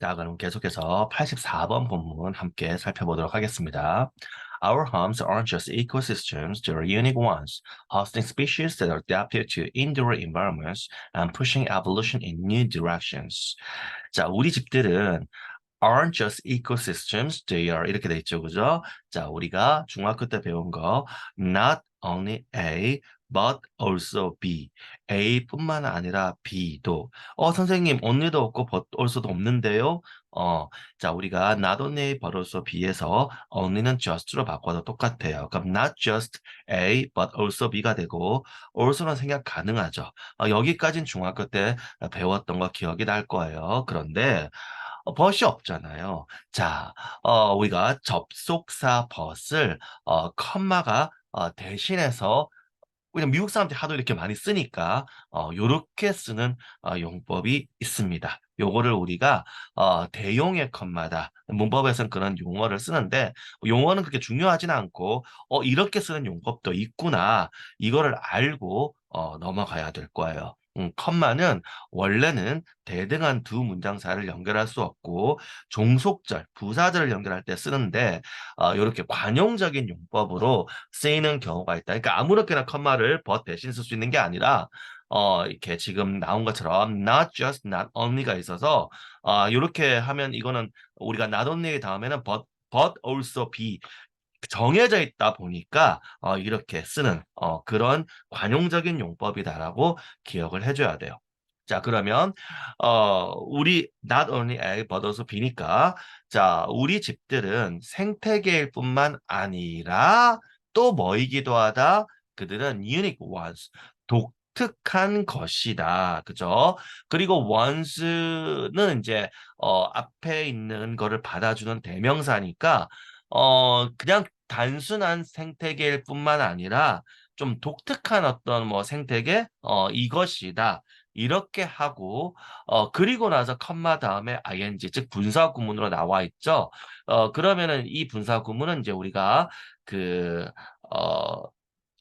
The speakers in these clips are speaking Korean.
자, 그럼 계속해서 84번 본문 함께 살펴보도록 하겠습니다. Our homes aren't just ecosystems, they're unique ones, hosting species that are adapted to indoor environments and pushing evolution in new directions. 자, 우리 집들은 aren't just ecosystems, they are 이렇게 돼 있죠, 그죠? 자, 우리가 중학교 때 배운 거 not only A, but also B. A뿐만 아니라 B도. 어, 선생님, only도 없고 but also도 없는데요? 어, 자, 우리가 not only but also B에서 only는 just로 바꿔도 똑같아요. 그럼 not just A, but also B가 되고 also는 생각 가능하죠. 어, 여기까지는 중학교 때 배웠던 거 기억이 날 거예요. 그런데 어, but이 없잖아요. 자, 어, 우리가 접속사 but을 어, 컴마가 어, 대신해서 그냥 미국 사람들이 하도 이렇게 많이 쓰니까 어, 요렇게 쓰는 어, 용법이 있습니다. 요거를 우리가 어, 대용의 컴마다 문법에서는 그런 용어를 쓰는데 용어는 그렇게 중요하진 않고 어, 이렇게 쓰는 용법도 있구나 이거를 알고 어, 넘어가야 될 거예요. 음, 컴마는 원래는 대등한 두 문장사를 연결할 수 없고 종속절, 부사절을 연결할 때 쓰는데 어, 이렇게 관용적인 용법으로 쓰이는 경우가 있다. 그러니까 아무렇게나 컴마를 but 대신 쓸 수 있는 게 아니라 어, 이렇게 지금 나온 것처럼 not just, not only가 있어서 어, 이렇게 하면 이거는 우리가 not only 다음에는 but, but also be 정해져 있다 보니까 어, 이렇게 쓰는 어, 그런 관용적인 용법이다라고 기억을 해줘야 돼요. 자 그러면 어, 우리 not only A but also B니까 자 우리 집들은 생태계일 뿐만 아니라 또 뭐이기도 하다? 그들은 unique ones 독특한 것이다. 그죠? 그리고 ones는 이제 어, 앞에 있는 거를 받아주는 대명사니까 어, 그냥 단순한 생태계일 뿐만 아니라 좀 독특한 어떤 뭐 생태계, 어, 이것이다. 이렇게 하고, 어, 그리고 나서 컴마 다음에 ing, 즉 분사 구문으로 나와 있죠. 어, 그러면은 이 분사 구문은 이제 우리가 그, 어,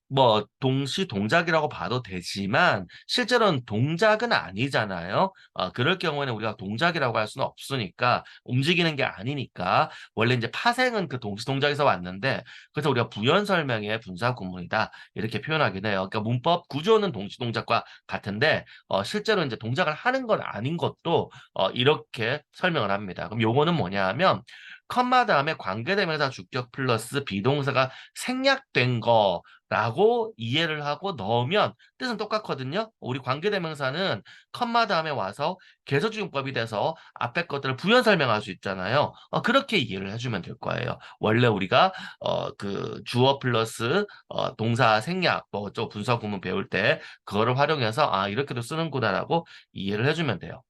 뭐 동시 동작이라고 봐도 되지만 실제로는 동작은 아니잖아요. 어, 그럴 경우에는 우리가 동작이라고 할 수는 없으니까 움직이는 게 아니니까 원래 이제 파생은 그 동시 동작에서 왔는데 그래서 우리가 부연 설명의 분사 구문이다 이렇게 표현하긴 해요. 그러니까 문법 구조는 동시 동작과 같은데 어, 실제로 이제 동작을 하는 건 아닌 것도 어, 이렇게 설명을 합니다. 그럼 요거는 뭐냐 하면 컴마 다음에 관계대명사 주격 플러스 비동사가 생략된 거라고 이해를 하고 넣으면 뜻은 똑같거든요. 우리 관계대명사는 컴마 다음에 와서 계속주용법이 돼서 앞에 것들을 부연 설명할 수 있잖아요. 어, 그렇게 이해를 해주면 될 거예요. 원래 우리가 어, 그 주어 플러스 어, 동사 생략 뭐저 분사 구문 배울 때 그거를 활용해서 아 이렇게도 쓰는구나라고 이해를 해주면 돼요.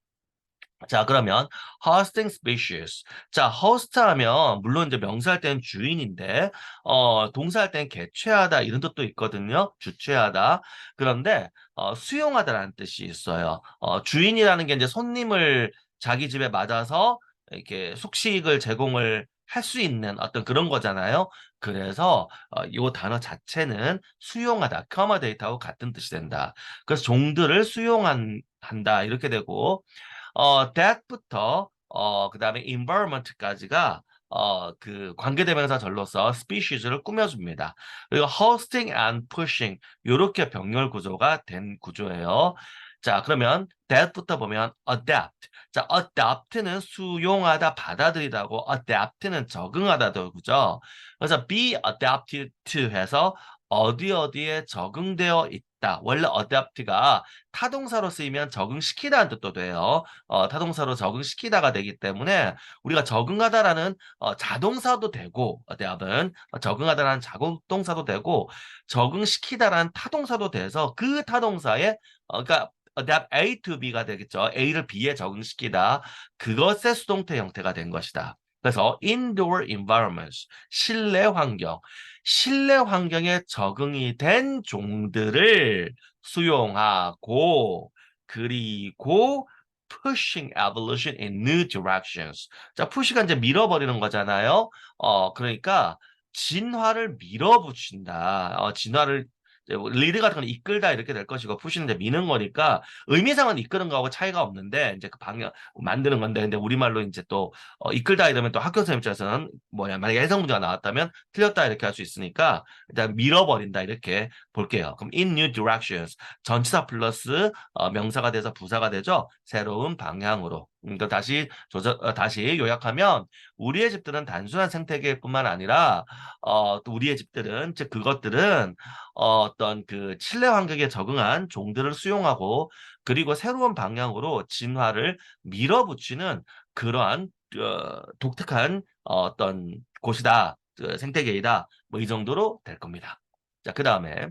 자, 그러면 hosting species. 자, host 하면 물론 이제 명사할 때는 주인인데 어, 동사할 때는 개최하다 이런 뜻도 있거든요. 주최하다. 그런데 어, 수용하다라는 뜻이 있어요. 어, 주인이라는 게 이제 손님을 자기 집에 맞아서 이렇게 숙식을 제공을 할 수 있는 어떤 그런 거잖아요. 그래서 어, 이 단어 자체는 수용하다, accommodate하고 같은 뜻이 된다. 그래서 종들을 수용한 한다 이렇게 되고 어, that부터 어, 그 다음에 environment까지가 어, 그 관계대명사 절로서 species를 꾸며줍니다. 그리고 hosting and pushing 이렇게 병렬 구조가 된 구조예요. 자, 그러면 that부터 보면 adapt. 자, adapt는 수용하다, 받아들이다고 adapt는 적응하다도 그죠? 그래서 be adapted to 해서 어디 어디에 적응되어 있다. 원래 adapt가 타동사로 쓰이면 적응시키다는 뜻도 돼요. 어, 타동사로 적응시키다가 되기 때문에 우리가 적응하다라는 어, 자동사도 되고 adapt은 어, 적응하다라는 자동사도 되고 적응시키다라는 타동사도 돼서 그 타동사에 어, 그러니까 adapt A to B가 되겠죠. A를 B에 적응시키다. 그것의 수동태 형태가 된 것이다. 그래서 indoor environments, 실내 환경, 실내 환경에 적응이 된 종들을 수용하고 그리고 pushing evolution in new directions. 자, push가 이제 밀어버리는 거잖아요. 어, 그러니까 진화를 밀어붙인다. 어, 진화를 리드 같은 건 이끌다 이렇게 될 것이고 푸시는 미는 거니까 의미상은 이끄는 거하고 차이가 없는데 이제 그 방향 만드는 건데 근데 우리말로 이제 또 어, 이끌다 이러면 또 학교 선생님 입장에서는 뭐냐 만약에 해석 문제가 나왔다면 틀렸다 이렇게 할 수 있으니까 일단 밀어버린다 이렇게 볼게요. 그럼 in new directions 전치사 플러스 어, 명사가 돼서 부사가 되죠. 새로운 방향으로. 그러니까 다시 조절 어, 다시 요약하면 우리의 집들은 단순한 생태계뿐만 아니라 어, 또 우리의 집들은 즉 그것들은 어, 어떤 그 실내 환경에 적응한 종들을 수용하고 그리고 새로운 방향으로 진화를 밀어붙이는 그러한 어, 독특한 어, 어떤 곳이다. 그 생태계이다. 뭐 이 정도로 될 겁니다. 자, 그 다음에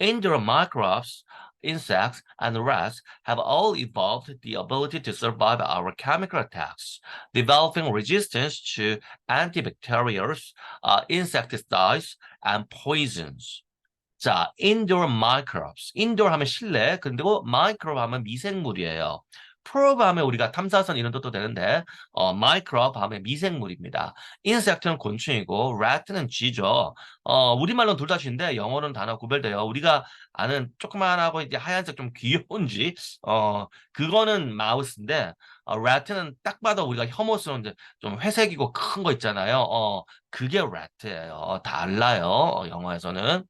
Indoor microbes, insects, and rats have all evolved the ability to survive our chemical attacks, developing resistance to antibacterials, uh, insecticides, and poisons. 자, indoor microbes. indoor 하면 실내, 그리고 microbe 하면 미생물이에요. 하면 우리가 탐사선 이런 뜻도 되는데, 어, 하면 미생물입니다. insect는 곤충이고, rat는 쥐죠. 어, 우리말로는 둘 다 쥐인데, 영어로는 단어 구별돼요. 우리가 아는 조그만하고 이제 하얀색 좀 귀여운 쥐, 어, 그거는 마우스인데, 어, rat는 딱 봐도 우리가 혐오스러운 이제 좀 회색이고 큰 거 있잖아요. 어, 그게 rat예요. 달라요. 어, 영어에서는.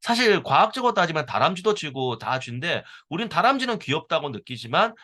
사실 과학적으로 따지면 다람쥐도 쥐고 다 쥐인데 우린 다람쥐는 귀엽다고 느끼지만 어,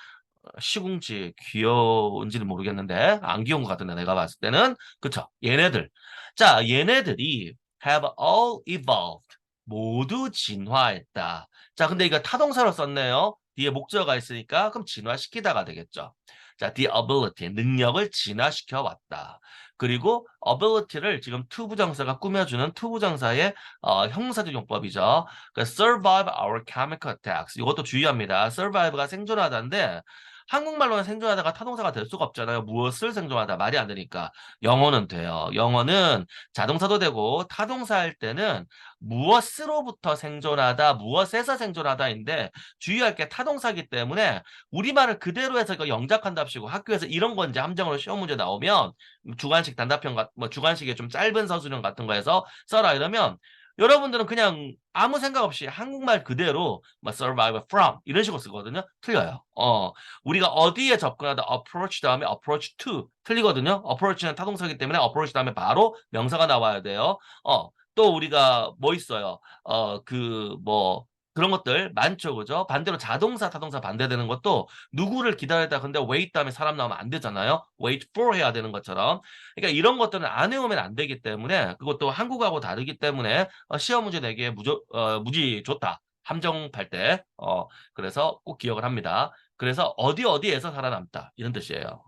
시궁쥐 귀여운지는 모르겠는데 안 귀여운 것 같은데 내가 봤을 때는. 그쵸? 얘네들. 자 얘네들이 have all evolved. 모두 진화했다. 자 근데 이거 타동사로 썼네요. 뒤에 목적어가 있으니까 그럼 진화시키다가 되겠죠. 자 the ability 능력을 진화시켜 왔다. 그리고 ability를 지금 투부정사가 꾸며주는 투부정사의 어, 형사적 용법이죠. 그 survive our chemical attacks. 이것도 주의합니다. survive가 생존하다인데 한국말로는 생존하다가 타동사가 될 수가 없잖아요. 무엇을 생존하다 말이 안 되니까 영어는 돼요. 영어는 자동사도 되고 타동사 할 때는 무엇으로부터 생존하다, 무엇에서 생존하다인데 주의할 게 타동사기 때문에 우리말을 그대로 해서 이거 영작한답시고 학교에서 이런 건 이제 함정으로 시험 문제 나오면 주관식 단답형 같, 뭐 주관식의 좀 짧은 서술형 같은 거에서 써라 이러면 여러분들은 그냥 아무 생각 없이 한국말 그대로 뭐 survive from 이런 식으로 쓰거든요. 틀려요. 어, 우리가 어디에 접근하다 approach 다음에 approach to 틀리거든요. approach는 타동사기 때문에 approach 다음에 바로 명사가 나와야 돼요. 어, 또 우리가 뭐 있어요? 어, 그 뭐 그런 것들 많죠, 그죠? 반대로 자동사, 타동사 반대되는 것도 누구를 기다리다 근데 wait 다음에 사람 나오면 안 되잖아요. wait for 해야 되는 것처럼. 그러니까 이런 것들은 안 해오면 안 되기 때문에 그것도 한국하고 다르기 때문에 어, 시험 문제 내기에 무조, 어, 무지 좋다. 함정할 때. 어, 그래서 꼭 기억을 합니다. 그래서 어디 어디에서 살아남다. 이런 뜻이에요.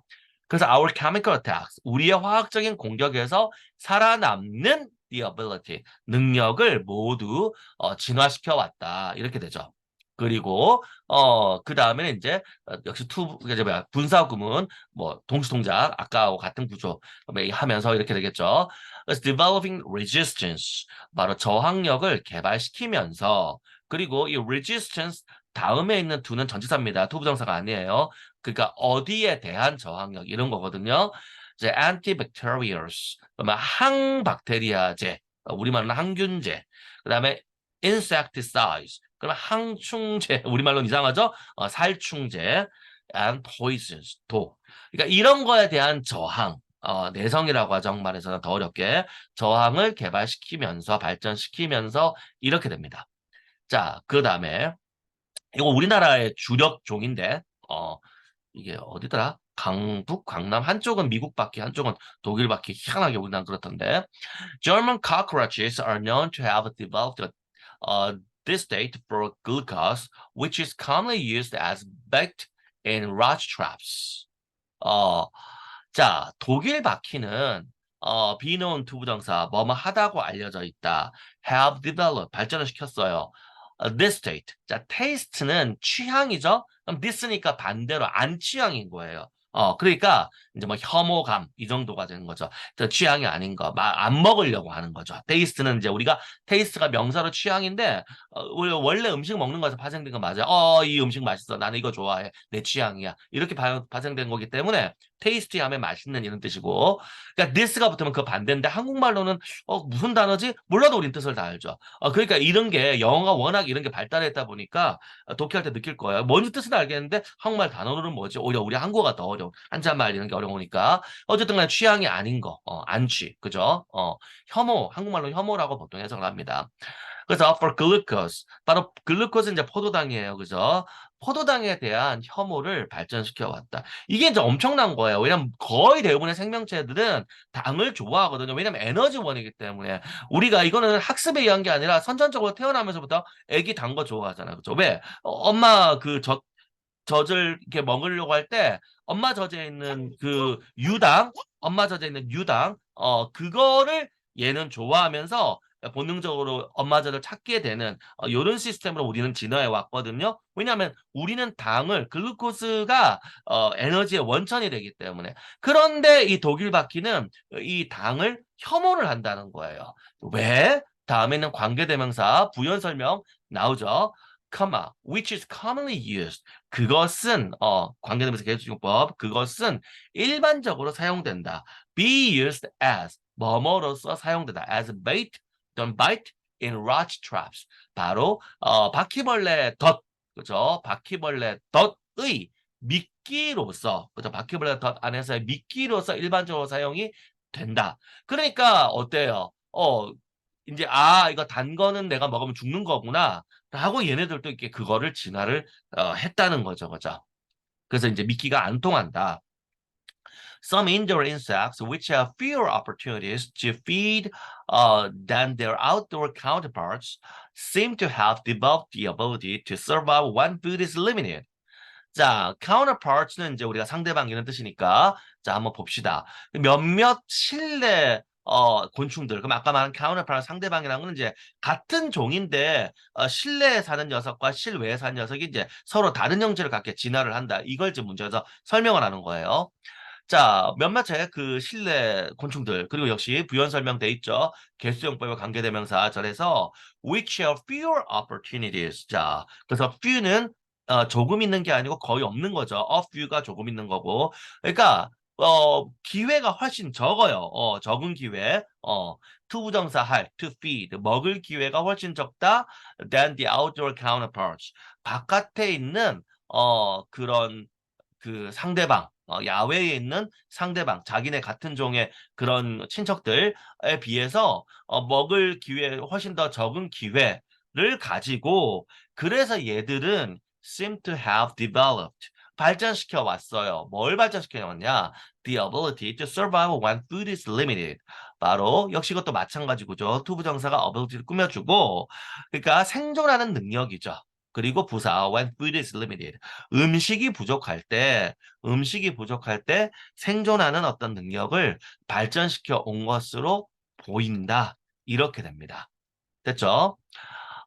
그래서 our chemical attacks, 우리의 화학적인 공격에서 살아남는 the ability, 능력을 모두 어, 진화시켜 왔다. 이렇게 되죠. 그리고 어 그 다음에는 이제 어, 역시 투 뭐야 분사 구문 뭐 동시 동작 아까하고 같은 구조 하면서 이렇게 되겠죠. 그래서 developing resistance 바로 저항력을 개발시키면서 그리고 이 resistance 다음에 있는 두는 전치사입니다. 투부정사가 아니에요. 그러니까 어디에 대한 저항력 이런 거거든요. 이제 antibacterials 그러면 항박테리아제 우리말로는 항균제 그 다음에 insecticides 그러면 항충제 우리말로는 이상하죠? 어, 살충제 and poisons 도 그러니까 이런 거에 대한 저항 어, 내성이라고 하죠 정말에서는 더 어렵게 저항을 개발시키면서 발전시키면서 이렇게 됩니다. 자, 그 다음에 이거 우리나라의 주력 종인데 어 이게 어디더라? 강북, 강남 한쪽은 미국 바퀴, 한쪽은 독일 바퀴 희한하게 우리나라 그렇던데. German cockroaches are known to have developed a, uh, this state for glucose, which is commonly used as bait in rat traps. 어, 자, 독일 바퀴는 어, 비놓은 투부정사 뭐뭐 하다고 알려져 있다. have developed 발전을 시켰어요. Uh, this state. 자, taste는 취향이죠. 그럼 this니까 반대로 안 취향인 거예요. 어, 그러니까 이제 뭐 혐오감 이 정도가 되는 거죠. 취향이 아닌 거, 안 먹으려고 하는 거죠. 테이스트는 이제 우리가 테이스트가 명사로 취향인데 어, 원래 음식 먹는 거에서 파생된 거 맞아요. 어, 이 음식 맛있어. 나는 이거 좋아해. 내 취향이야. 이렇게 파, 파생된 거기 때문에 tasty 하면 맛있는 이런 뜻이고 그러니까 this가 붙으면 그 반대인데 한국말로는 어 무슨 단어지? 몰라도 우린 뜻을 다 알죠. 어 그러니까 이런 게 영어가 워낙 이런 게 발달했다 보니까 어, 독해할 때 느낄 거예요. 뭔지 뜻은 알겠는데 한국말 단어로는 뭐지? 오히려 우리 한국어가 더 어려워. 한자말 이런 게 어려 우니까 어쨌든 간에 취향이 아닌 거, 어, 안취, 그죠? 어, 혐오, 한국말로 혐오라고 보통 해석을 합니다. 그래서 for glucose, 바로 글루코스 이제 포도당이에요, 그죠? 포도당에 대한 혐오를 발전시켜 왔다. 이게 이제 엄청난 거예요. 왜냐면 거의 대부분의 생명체들은 당을 좋아하거든요. 왜냐면 에너지원이기 때문에 우리가 이거는 학습에 의한 게 아니라 선천적으로 태어나면서부터 애기 단 거 좋아하잖아요. 그죠? 왜? 어, 엄마 그 젖, 젖을 이렇게 먹으려고 할 때 엄마 젖에 있는 그 유당, 엄마 젖에 있는 유당, 어, 그거를 얘는 좋아하면서 본능적으로 엄마 젖을 찾게 되는 어, 이런 시스템으로 우리는 진화해 왔거든요. 왜냐하면 우리는 당을 글루코스가 어, 에너지의 원천이 되기 때문에 그런데 이 독일 바퀴는 이 당을 혐오를 한다는 거예요. 왜? 다음에는 관계대명사 부연 설명 나오죠. Comma, which is commonly used. 그것은 어 관계대명사 계수용법 그것은 일반적으로 사용된다. be used as 뭐뭐로서 사용된다. as bait, don't bite in rat traps. 바로 어 바퀴벌레 덫 그죠? 바퀴벌레 덫의 미끼로서 그죠? 바퀴벌레 덫 안에서의 미끼로서 일반적으로 사용이 된다. 그러니까 어때요? 어 이제 아 이거 단 거는 내가 먹으면 죽는 거구나 하고 얘네들도 이렇게 그거를 진화를 어, 했다는 거죠, 그죠? 그래서 이제 미끼가 안 통한다. Some indoor insects which have fewer opportunities to feed uh, than their outdoor counterparts seem to have developed the ability to survive when food is limited. 자, counterparts는 이제 우리가 상대방 이런 뜻이니까 자, 한번 봅시다. 몇몇 실내 어, 곤충들. 그럼 아까 말한 상대방이라는 건 이제 같은 종인데 어, 실내에 사는 녀석과 실외에 사는 녀석이 이제 서로 다른 형질을 갖게 진화를 한다. 이걸 지금 문제에서 설명을 하는 거예요. 자, 몇몇의 그 실내 곤충들 그리고 역시 부연 설명돼 있죠. 개수용법과 관계대명사 절에서 which have fewer opportunities. 자, 그래서 few는 어, 조금 있는 게 아니고 거의 없는 거죠. a few가 조금 있는 거고. 그러니까 어, 기회가 훨씬 적어요. 어, 적은 기회. 어, 투부정사 할, to feed, 먹을 기회가 훨씬 적다 than the outdoor counterparts. 바깥에 있는 어, 그런 그 상대방, 어, 야외에 있는 상대방, 자기네 같은 종의 그런 친척들에 비해서 어, 먹을 기회 훨씬 더 적은 기회를 가지고 그래서 얘들은 seem to have developed 발전시켜 왔어요. 뭘 발전시켜 왔냐? The ability to survive when food is limited. 바로 역시 이것도 마찬가지고죠. 투부정사가 ability를 꾸며주고 그러니까 생존하는 능력이죠. 그리고 부사 when food is limited. 음식이 부족할 때 음식이 부족할 때 생존하는 어떤 능력을 발전시켜 온 것으로 보인다. 이렇게 됩니다. 됐죠?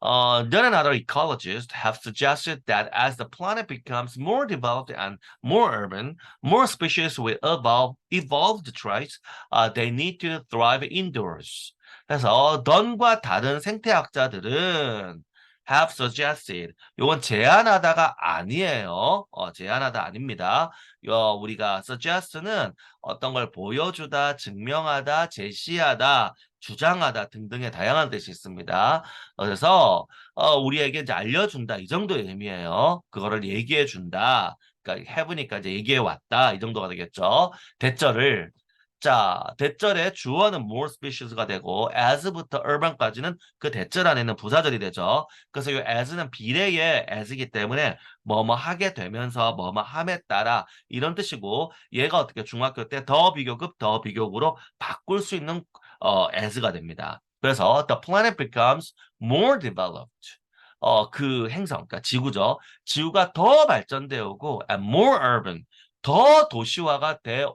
Uh, then another ecologists have suggested that as the planet becomes more developed and more urban, more species will evolve, evolve the traits uh, they need to thrive indoors. 그래서 던과 다른 생태학자들은 have suggested. 요건 제안하다가 아니에요. 어, 제안하다 아닙니다. 요 우리가 suggest는 어떤 걸 보여주다, 증명하다, 제시하다, 주장하다 등등의 다양한 뜻이 있습니다. 그래서 어, 우리에게 이제 알려준다 이 정도의 의미예요. 그거를 얘기해 준다. 그러니까 해보니까 이제 얘기해 왔다 이 정도가 되겠죠. 대절을 자, 대절의 주어는 more species가 되고 as부터 urban까지는 그 대절 안에는 부사절이 되죠. 그래서 이 as는 비례의 as이기 때문에 뭐뭐 하게 되면서 뭐뭐 함에 따라 이런 뜻이고 얘가 어떻게 중학교 때 더 비교급 더 비교급으로 바꿀 수 있는 어, as가 됩니다. 그래서 the planet becomes more developed. 어, 그 행성, 그러니까 지구죠. 지구가 더 발전되고 and more urban, 더 도시화가 되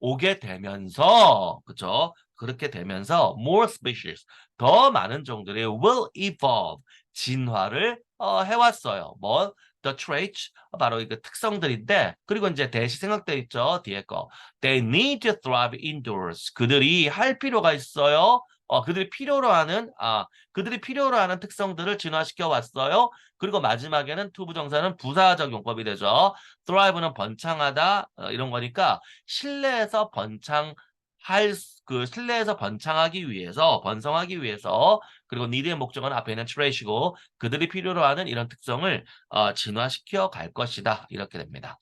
오게 되면서 그죠? 그렇게 되면서 more species 더 많은 종들이 will evolve 진화를 어, 해왔어요. 뭐 the traits 바로 이거 특성들인데 그리고 이제 대시 생각돼 있죠 뒤에 거 they need to thrive indoors 그들이 할 필요가 있어요 어, 그들이 필요로 하는, 아, 그들이 필요로 하는 특성들을 진화시켜 왔어요. 그리고 마지막에는 to 부정사는 부사적 용법이 되죠. thrive는 번창하다, 어, 이런 거니까 실내에서 번창 할, 수- 그 실내에서 번창하기 위해서, 번성하기 위해서, 그리고 need의 목적은 앞에 있는 trait이고, 그들이 필요로 하는 이런 특성을, 어, 진화시켜 갈 것이다. 이렇게 됩니다.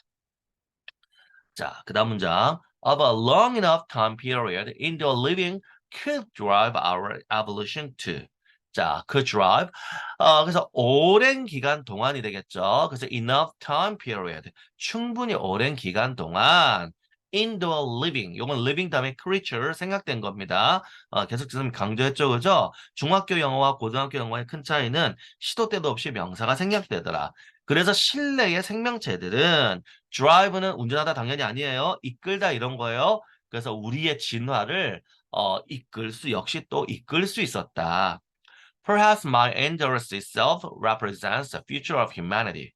자, 그 다음 문장. Of a long enough time period in the living could drive our evolution to. 자, could drive. 어, 그래서 오랜 기간 동안이 되겠죠. 그래서 enough time period. 충분히 오랜 기간 동안 in the living. 요건 living 다음에 creature 생각된 겁니다. 어, 계속 지금 강조했죠. 그죠? 중학교 영어와 고등학교 영어의 큰 차이는 시도 때도 없이 명사가 생략되더라. 그래서 실내의 생명체들은 drive는 운전하다 당연히 아니에요. 이끌다 이런 거예요. 그래서 우리의 진화를 어, 이끌 수 역시 또 이끌 수 있었다. Perhaps my endurance itself represents the future of humanity.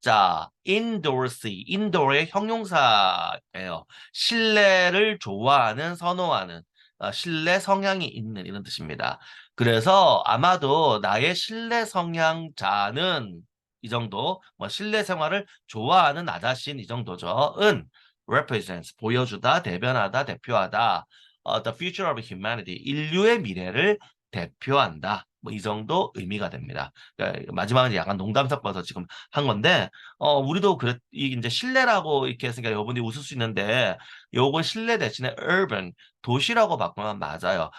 자, indorsy, indoor의 형용사예요. 실내를 좋아하는, 선호하는, 어, 실내 성향이 있는 이런 뜻입니다. 그래서 아마도 나의 실내 성향자는 이 정도, 뭐 실내 생활을 좋아하는 나 자신 이 정도죠. 은 represents 보여주다, 대변하다, 대표하다. 어, the future of humanity 인류의 미래를 대표한다. 뭐 이 정도 의미가 됩니다. 그러니까 마지막은 약간 농담 섞어서 지금 한 건데, 어, 우리도 이 이제 실내라고 이렇게 했으니까 여러분들이 웃을 수 있는데, 요건 실내 대신에 urban, 도시라고 바꾸면 맞아요.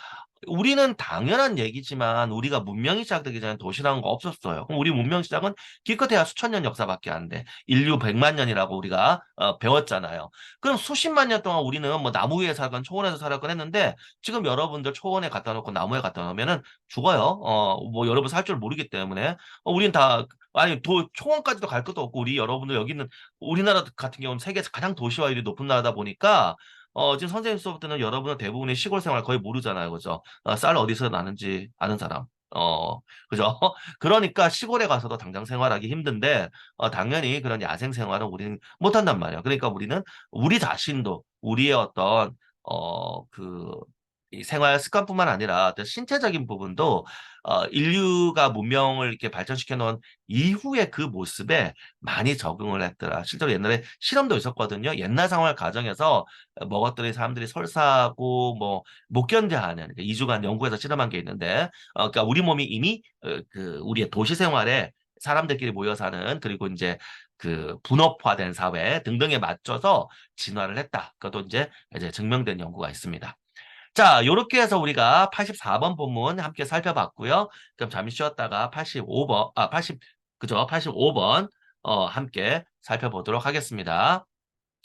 우리는 당연한 얘기지만 우리가 문명이 시작되기 전에 도시라는 거 없었어요. 그럼 우리 문명 시작은 기껏해야 수천 년 역사밖에 안 돼. 인류 100만 년이라고 우리가 어, 배웠잖아요. 그럼 수십만 년 동안 우리는 뭐 나무 위에 살건 초원에서 살았건 했는데 지금 여러분들 초원에 갖다 놓고 나무에 갖다 놓으면은 죽어요. 어, 뭐 여러분 살 줄 모르기 때문에 어, 우리는 다 아니 도 초원까지도 갈 것도 없고 우리 여러분들 여기 있는 우리나라 같은 경우는 세계에서 가장 도시화율이 높은 나라다 보니까 어, 지금 선생님 수업 때는 여러분은 대부분의 시골 생활 거의 모르잖아요. 그죠? 어, 쌀 어디서 나는지 아는 사람. 어, 그죠? 그러니까 시골에 가서도 당장 생활하기 힘든데, 어, 당연히 그런 야생 생활은 우리는 못한단 말이에요. 그러니까 우리는 우리 자신도 우리의 어떤, 어, 그, 이 생활 습관뿐만 아니라 어떤 신체적인 부분도 어, 인류가 문명을 이렇게 발전시켜 놓은 이후의 그 모습에 많이 적응을 했더라. 실제로 옛날에 실험도 있었거든요. 옛날 상황을 가정해서 먹었더니 사람들이 설사하고 뭐 못 견뎌하는 그러니까 2주간 연구해서 실험한 게 있는데 어, 그러니까 우리 몸이 이미 어, 그 우리의 도시 생활에 사람들끼리 모여 사는 그리고 이제 그 분업화된 사회 등등에 맞춰서 진화를 했다. 그것도 이제 이제 증명된 연구가 있습니다. 자, 요렇게 해서 우리가 84번 본문 함께 살펴봤고요. 그럼 잠시 쉬었다가 85번, 아, 80, 그죠? 85번, 어, 함께 살펴보도록 하겠습니다.